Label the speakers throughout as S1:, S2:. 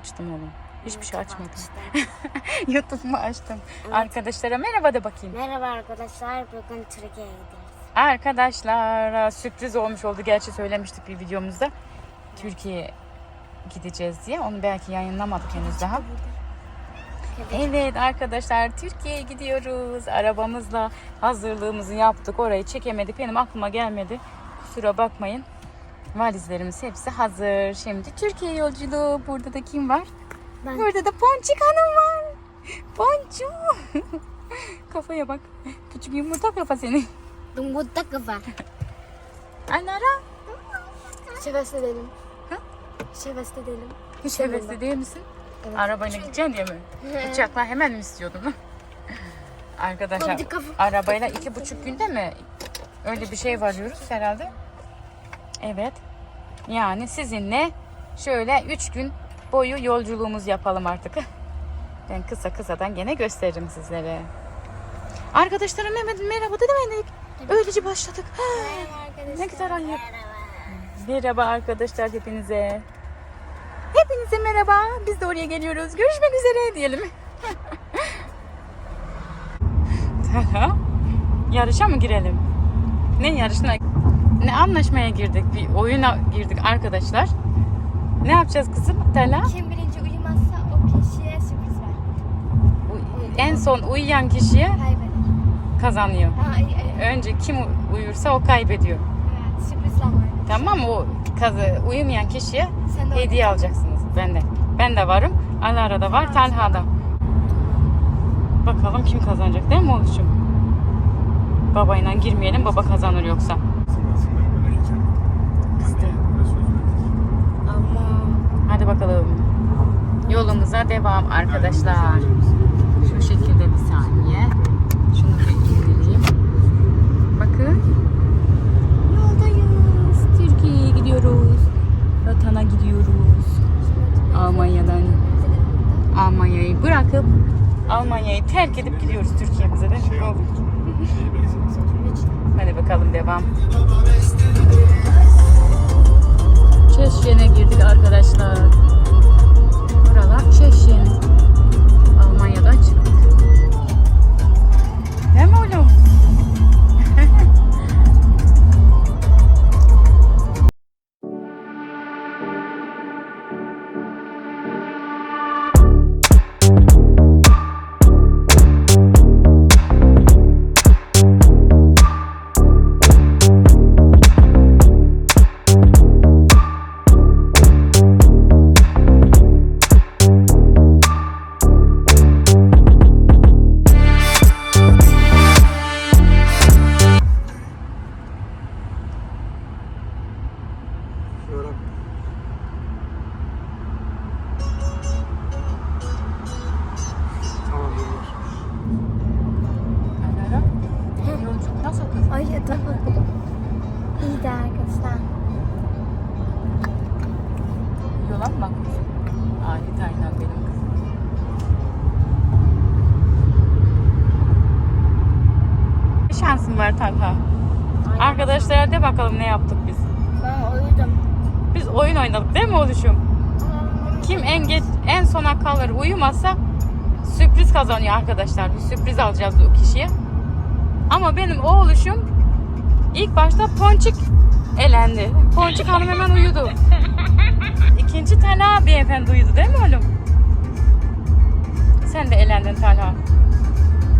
S1: açtım oğlum? Hiçbir şey
S2: YouTube
S1: açmadım.
S2: açtım.
S1: YouTube mu açtım? Arkadaşlara merhaba de bakayım.
S2: Merhaba arkadaşlar. Bugün Türkiye'ye gidiyoruz.
S1: Arkadaşlar sürpriz olmuş oldu. Gerçi söylemiştik bir videomuzda. Türkiye'ye gideceğiz diye. Onu belki yayınlamadık henüz daha. Evet arkadaşlar Türkiye'ye gidiyoruz. Arabamızla hazırlığımızı yaptık. Orayı çekemedik. Benim aklıma gelmedi. Kusura bakmayın. Valizlerimiz hepsi hazır. Şimdi Türkiye yolculuğu. Burada da kim var?
S2: Ben-
S1: Burada da Ponçik Hanım var. Ponçu. Kafaya bak. Küçük yumurta kafa senin.
S2: Dumbuta kafa.
S1: Anara.
S2: Şevest edelim.
S1: Ha?
S2: Şevest edelim.
S1: Hiç hevesli değil misin?
S2: Evet.
S1: Arabayla gideceksin diye mi? Uçakla hemen mi istiyordun? Arkadaşlar arabayla iki buçuk günde mi? Öyle bir şey varıyoruz herhalde. Evet. Yani sizinle şöyle üç gün boyu yolculuğumuz yapalım artık. Ben kısa kısadan gene gösteririm sizlere. Arkadaşlarım hemen merhaba demedik. Öylece başladık. Ne kadar ayıp. Merhaba arkadaşlar hepinize. Hepinize merhaba. Biz de oraya geliyoruz. Görüşmek üzere diyelim. Yarışa mı girelim? Ne yarışına? Ne anlaşmaya girdik? Bir oyuna girdik arkadaşlar. Ne yapacağız kızım Talha?
S2: Kim birinci uyumazsa o kişiye sürpriz var.
S1: U- En son uyuyan kişiye
S2: Kaybeder.
S1: kazanıyor.
S2: Ha, ay, ay,
S1: Önce kim uyursa o kaybediyor.
S2: evet, sürprizle var.
S1: Tamam mı? O kazı uyumayan kişiye
S2: Sen de
S1: hediye alacaksınız. Ben de. Ben de varım. Alara da var. Talha da. Bakalım kim kazanacak değil mi oğlum? Babayla girmeyelim. Baba kazanır yoksa.
S2: Ama
S1: Hadi bakalım. Yolumuza devam arkadaşlar. Bakalım ne yaptık biz.
S2: Ben uyudum.
S1: Biz oyun oynadık değil mi oğluşum? Kim en geç en sona kalır uyumazsa sürpriz kazanıyor arkadaşlar. Bir sürpriz alacağız o kişiye. Ama benim oğluşum ilk başta Ponçik elendi. Ponçik hanım hemen uyudu. İkinci Talha beyefendi uyudu değil mi oğlum? Sen de elendin Talha.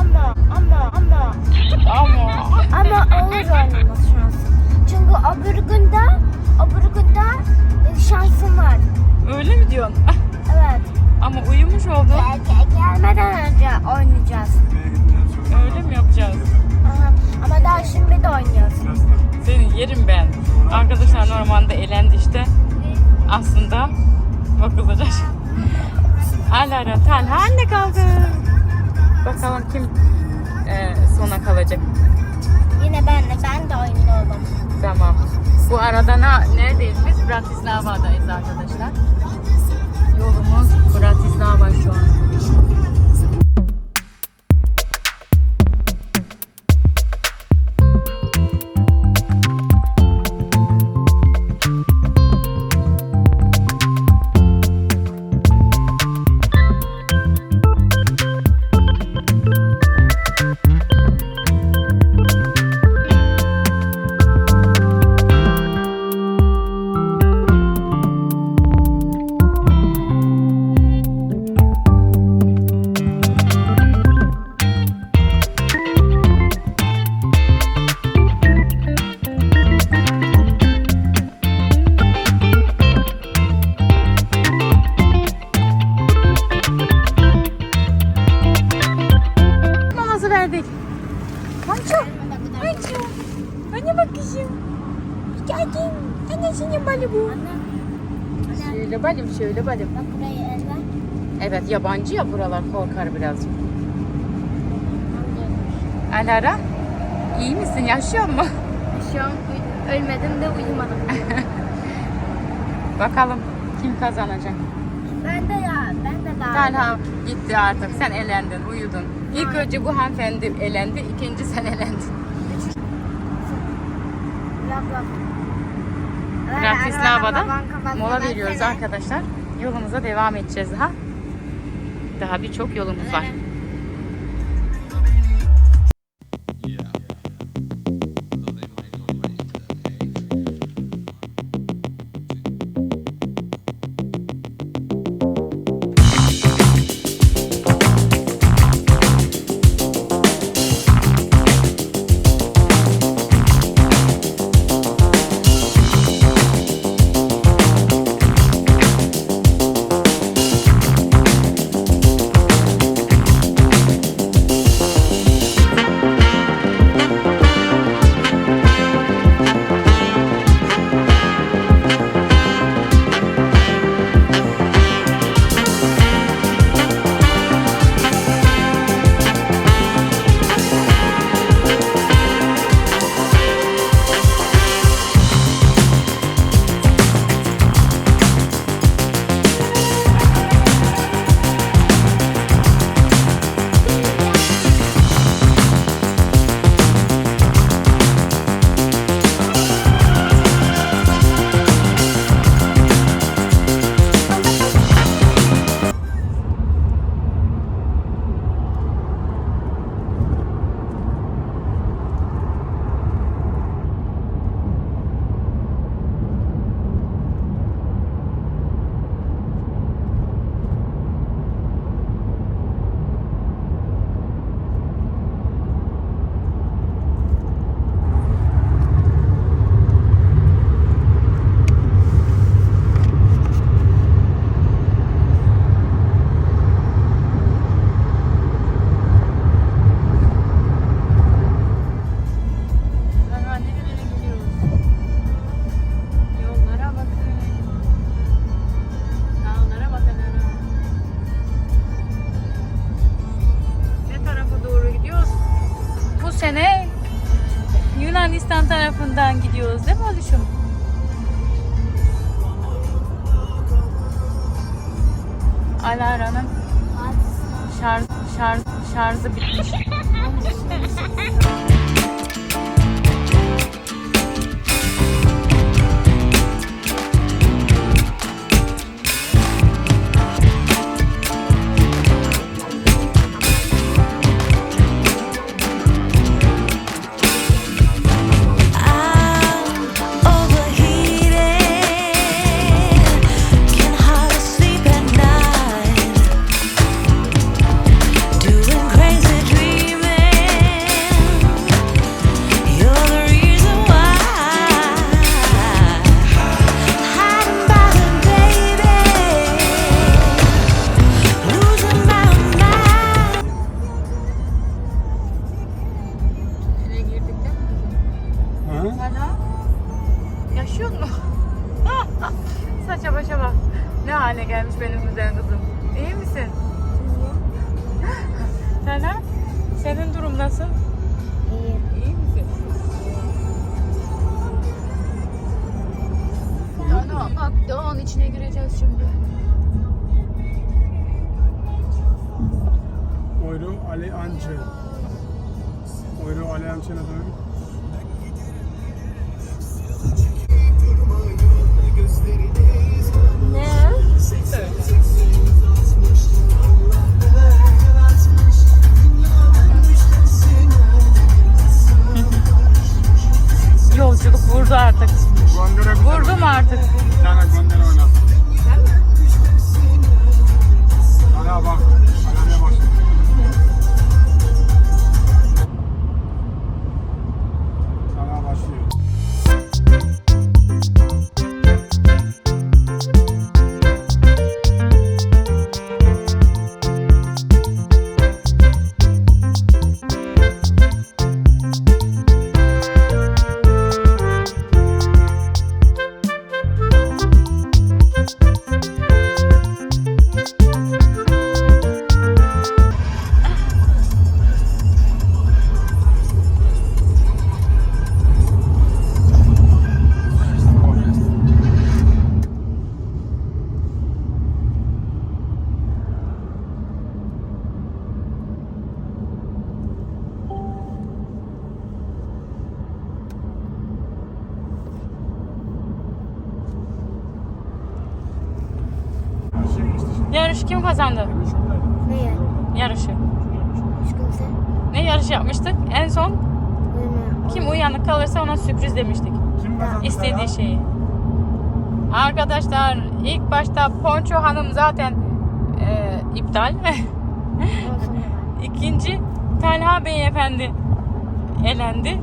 S2: Ama ama ama
S1: Ama
S2: ama olur oynamaz şansı. Çünkü öbür günde öbür günde şansım var.
S1: öyle mi diyorsun?
S2: Evet.
S1: Ama uyumuş oldu.
S2: Gel, gel, gelmeden önce oynayacağız.
S1: Öyle mi yapacağız?
S2: Aha. Ama daha şimdi de oynuyoruz.
S1: Seni yerim ben. Arkadaşlar normalde elendi işte. Aslında bakılacak. Alara Talha anne kaldı. Bakalım kim e, sona kalacak.
S2: Yine ben de ben de oynuyorum.
S1: Tamam. Bu arada ne, neredeyiz biz? Bratislava'dayız arkadaşlar. Şöyle balım.
S2: Bak burayı eller.
S1: Evet yabancı ya buralar korkar birazcık. Alara iyi misin yaşıyor mu?
S2: Uy- ölmedim de uyumadım.
S1: Bakalım kim kazanacak.
S2: ben de ya, ben de daha.
S1: Talha gitti artık sen elendin uyudun. İlk önce bu hanımefendi elendi ikinci sen elendin. Bratislava'da mola veriyoruz arkadaşlar. Yolumuza devam edeceğiz daha. Daha birçok yolumuz var. Şarj, şarj, şarjı bitmiş. şimdi.
S3: Euro alle Anche. Euro alle Anche ne demek?
S2: Ne?
S1: Yolculuk vurdu artık.
S3: Gondere
S1: Vurdum artık.
S3: Bir tane gondere oynasın. merhaba.
S1: Yarış kim kazandı?
S2: Neye?
S1: Yarışı.
S2: Hiç kimse.
S1: Ne yarış yapmıştık? En son
S2: Uyuma.
S1: kim uyanık kalırsa ona sürpriz demiştik.
S3: Kim kazandı?
S1: İstediği şeyi. Arkadaşlar ilk başta Ponço Hanım zaten e, iptal.
S2: Ya.
S1: İkinci Talha Beyefendi elendi.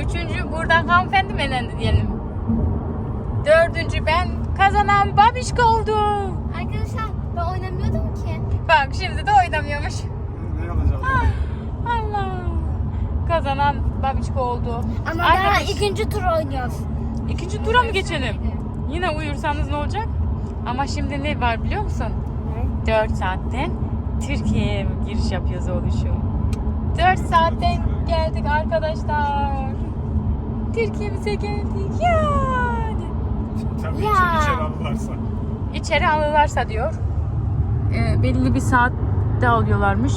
S1: Üçüncü burada hanımefendi mi elendi diyelim. Dördüncü ben kazanan babişka oldu. Bak şimdi de oynamıyormuş.
S3: Ne olacak?
S1: Allah. Kazanan babişka oldu.
S2: Ama daha
S1: Arkadaş,
S2: ikinci tur oynuyoruz.
S1: ikinci tura mı geçelim? Yine uyursanız ne olacak? Ama şimdi ne var biliyor musun?
S2: Ne?
S1: 4 saatten Türkiye'ye giriş yapıyoruz oluşum. 4 saatten geldik arkadaşlar. Türkiye'mize geldik yani.
S3: Tabii
S2: Ya.
S3: içeri içeri alırlarsa.
S1: İçeri alırlarsa diyor. E, belli bir saatte alıyorlarmış.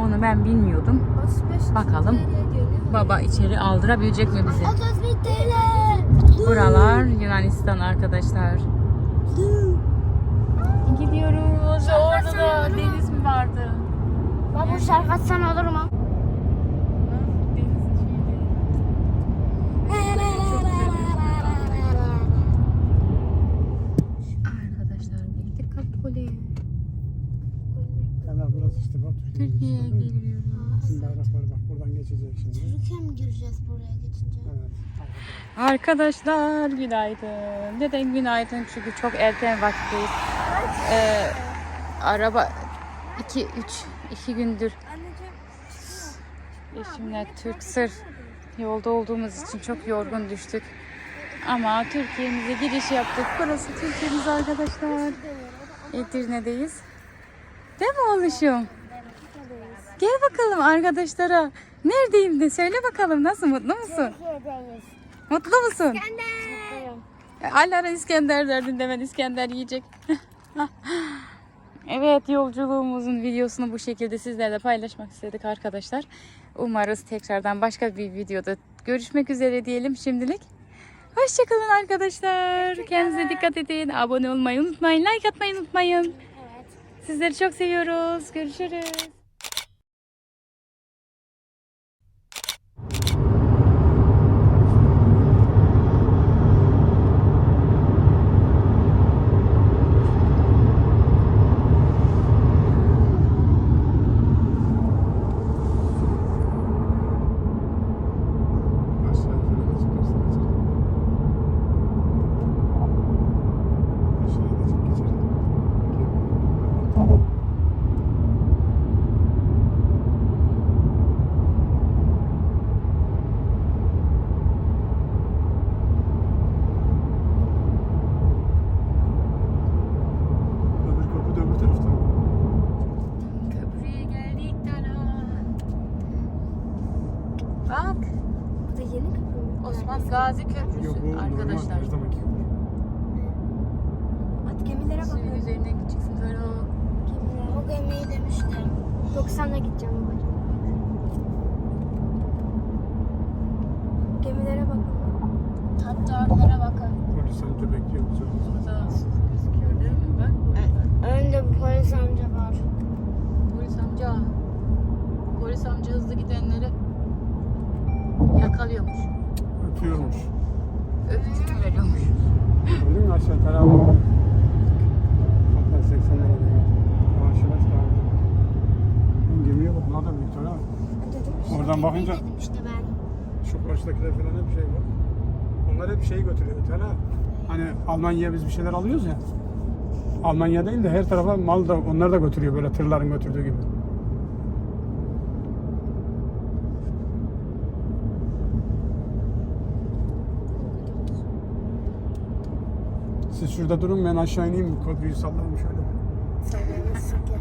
S1: Onu ben bilmiyordum. Bakalım. Baba içeri aldırabilecek mi bizi?
S2: 30 bin TL.
S1: Buralar Yunanistan arkadaşlar. Gidiyoruz. Orada da deniz mi vardı?
S2: Baba şarkı atsan olur mu?
S1: Arkadaşlar gittik Kapoli.
S3: Hemen burası işte bak.
S1: Türkiye'ye
S3: Şimdi
S1: geliyoruz.
S3: Bizim bayraklar bak buradan geçecek şimdi.
S2: Çocukken mi gireceğiz buraya geçince?
S3: Evet.
S1: Arkadaşlar günaydın. Neden günaydın? Çünkü çok erken vakitteyiz. Ee, araba 2 3 2 gündür
S2: Anneciğim.
S1: eşimle Türk sırf yolda olduğumuz için çok yorgun düştük. Ama Türkiye'mize giriş yaptık. Burası Türkiye'miz arkadaşlar. Edirne'deyiz. Değil mi oğluşum? Gel bakalım arkadaşlara. Neredeyim de söyle bakalım nasıl mutlu musun?
S2: Türkiye'deyiz.
S1: Mutlu musun? Alara İskender derdinde ben İskender yiyecek. evet yolculuğumuzun videosunu bu şekilde sizlerle paylaşmak istedik arkadaşlar. Umarız tekrardan başka bir videoda görüşmek üzere diyelim şimdilik. Hoşçakalın arkadaşlar. Kendinize dikkat edin. Abone olmayı unutmayın. Like atmayı unutmayın.
S2: Evet.
S1: Sizleri çok seviyoruz. Görüşürüz.
S3: Aşağı falan da çıkarsın. geçer. Aşağıya da çık geçer. Gel. Öbür kapı da öbür tarafta.
S1: Köprüye geldik Tala. Bak
S2: Bu da yeni kapı
S1: Gazi
S3: Yok
S1: Köprüsü
S3: bu normal
S1: arkadaşlar.
S3: her zamanki kapı.
S2: At gemilere
S1: Suyun
S2: bakın.
S1: üzerine gideceksin böyle o.
S2: Gemiler. O gemiyi demiştim. 90'la gideceğim babacığım. Gemilere bakın. Tatlılara bakın.
S3: Polis önce bekliyor bizi.
S1: Burada su gözüküyor değil mi? Bak burada.
S2: Önde bir polis amca var.
S1: Polis amca. Polis amca hızlı gidenleri yakalıyormuş.
S3: Öpüyormuş.
S1: Öpücük veriyormuş.
S3: Gördün mü aşağı tarafı? Hatta 80 lira diyor. Yavaş yavaş devam ediyor. Gemiye bak, ne da büyük.
S2: Dedim işte
S3: Oradan bakınca-
S2: Dedim ben.
S3: Şu karşıdakiler falan hep şey var. Onlar hep şey götürüyor tane. Hani Almanya'ya biz bir şeyler alıyoruz ya. Almanya değil de her tarafa mal da onlar da götürüyor böyle tırların götürdüğü gibi. Siz şurada durun ben aşağı ineyim köprüyü sallarım şöyle.
S2: Söylemezsin ki.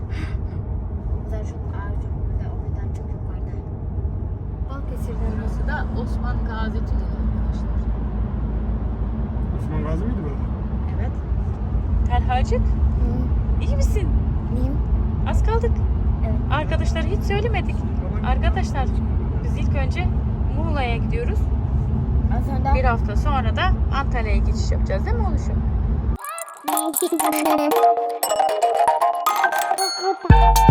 S2: Kadar çok ağır çok güzel. O kadar çok yukarıda. Balıkesir'den nasıl?
S1: Burası da Osman Gazi Tüneli arkadaşlar.
S3: Osman Gazi miydi böyle?
S1: Evet. Talhacık iyi misin?
S2: Neyim?
S1: Az kaldık.
S2: Evet.
S1: Arkadaşlar hiç söylemedik. Arkadaşlar biz ilk önce Muğla'ya gidiyoruz.
S2: Az önce
S1: Bir hafta sonra da Antalya'ya geçiş yapacağız değil mi oluşum?
S2: Neyim? Bye.